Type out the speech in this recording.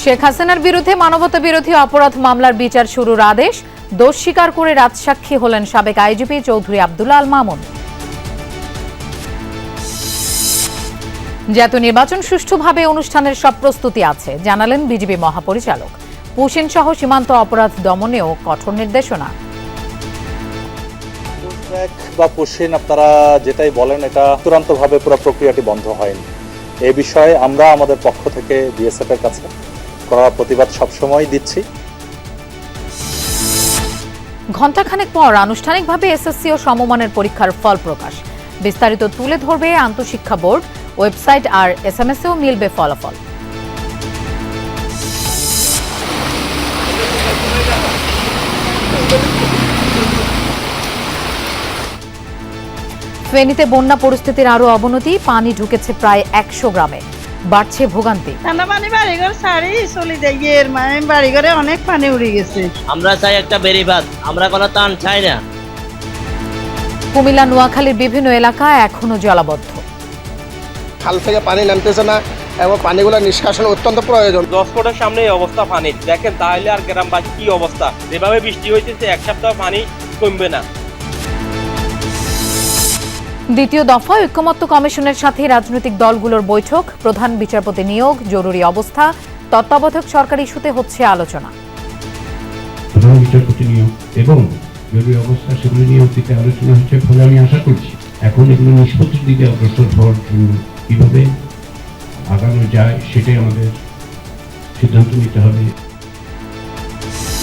শেখ হাসিনার বিরুদ্ধে মানবতা বিরোধী অপরাধ মামলার বিচার শুরুর আদেশ, দোষ স্বীকার করে রাজসাক্ষী হলেন সাবেক আইজিপি চৌধুরী আব্দুল্লা আল মামুন। জাতীয় নির্বাচন সুষ্ঠুভাবে অনুষ্ঠানের সব প্রস্তুতি আছে, জানালেন বিজেপি মহাপরিচালক। পুশিন সহ সীমান্ত অপরাধ দমনেও কঠোর নির্দেশনা। বা পুশিন আপনারা যেটাই বলেন, এটা চূড়ান্তভাবে পুরো প্রক্রিয়াটি বন্ধ হয়নি। এ বিষয়ে আমরা আমাদের পক্ষ থেকে বিএসএফ এর কাছে করা প্রতিবাদ সবসময় দিচ্ছি। ঘণ্টাখানেক পর আনুষ্ঠানিকভাবে এসএসসি ও সমমানের পরীক্ষার ফল প্রকাশ। বিস্তারিত তুলে ধরবে আন্তঃশিক্ষা বোর্ড, ওয়েবসাইট আর এসএমএসেও মিলবে ফলাফল। ফেনীতে বন্যা পরিস্থিতির আরও অবনতি, পানি ঢুকেছে প্রায় একশো গ্রামে। বাড়ছে ভোগান্তি। ঠান্ডা পানি বাড়িঘর সারি চলে যায় এর মানে বাড়িঘরে অনেক পানি উড়ে গেছে। আমরা চাই একটা বেরিবাদ আমরা কোনো টান চাই না। কুমিল্লা নোয়াখালীর বিভিন্ন এলাকা এখনও জলাবদ্ধ। খাল থেকে পানি নামতেছে না এবং পানিগুলো নিষ্কাশন অত্যন্ত প্রয়োজন। দশ ফুটের সামনে এই অবস্থা পানি দেখেন তাহলে আর গ্রামবাসী কি অবস্থা? যেভাবে বৃষ্টি হয়েছে এক সপ্তাহ পানি কমবে না। দ্বিতীয় দফা ঐক্যমত্য কমিশনের সাথে রাজনৈতিক দলগুলোর বৈঠক। প্রধান বিচারপতি নিয়োগ, জরুরি অবস্থা, তত্ত্বাবধায়ক সরকারি ইস্যুতে হচ্ছে আলোচনা। প্রধান বিচারপতি নিয়োগ এবং জরুরি অবস্থা নিয়ে অতীতে আলোচনা হচ্ছে ফলে আমি আশা করছি। এখন এগুলো নিষ্পত্তির দিকে অগ্রসর হওয়ার জন্য কীভাবে আগানো যায়, সেটাই আমাদের সিদ্ধান্ত নিতে হবে।